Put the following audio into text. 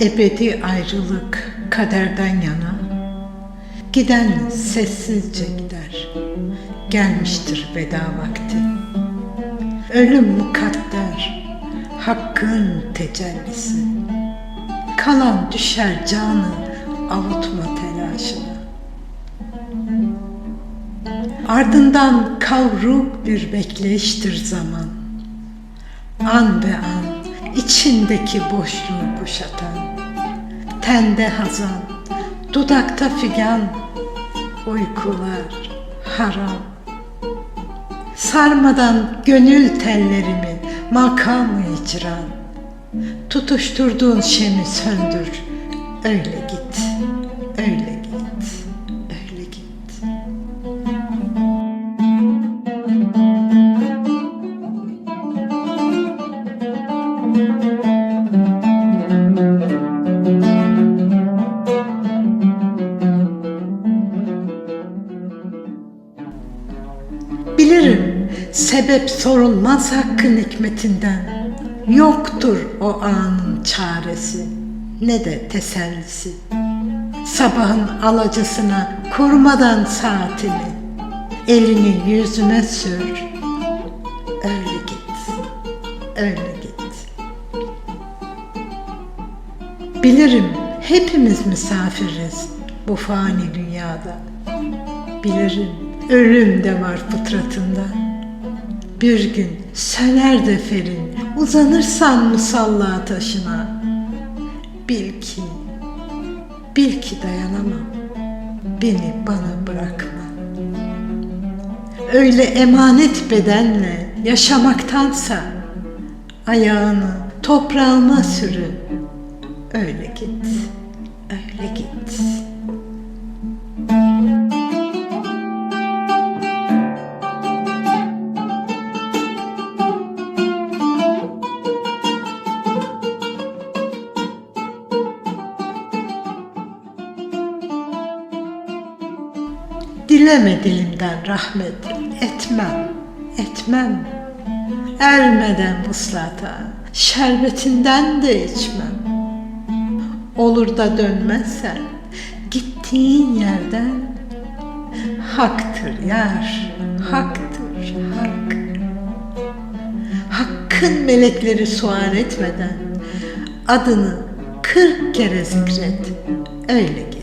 Ebedi ayrılık kaderden yana, giden sessizce gider, gelmiştir veda vakti. Ölüm mukadder, hakkın tecellisi. Kalan düşer canı avutma telaşına. Ardından kavruk bir bekleyiştir zaman. An be an içindeki boşluğu kuşatan. Tende hazan, dudakta figan, uykular haram. Sarmadan gönül tellerimi makamı icran. Tutuşturduğun şemi söndür, öyle git, Bilirim sebep sorulmaz hakkın hikmetinden. Yoktur o anın çaresi ne de tesellisi. Sabahın alacısına kurmadan saatini elini yüzüme sür. Öyle git, öyle git. Bilirim hepimiz misafiriz bu fani dünyada. Bilirim ölüm de var fıtratında. Bir gün söner de ferin, uzanırsan musalla taşına. Bil ki, bil ki dayanamam, beni bana bırakma. Öyle emanet bedenle yaşamaktansa, ayağını toprağıma sürü. Öyle git, öyle git. Dileme dilimden rahmet, etmem, etmem. Ermeden vuslata, şerbetinden de içmem. Olur da dönmezsen, gittiğin yerden haktır yar, haktır hak. Hakkın melekleri sual etmeden adını kırk kere zikret, öyle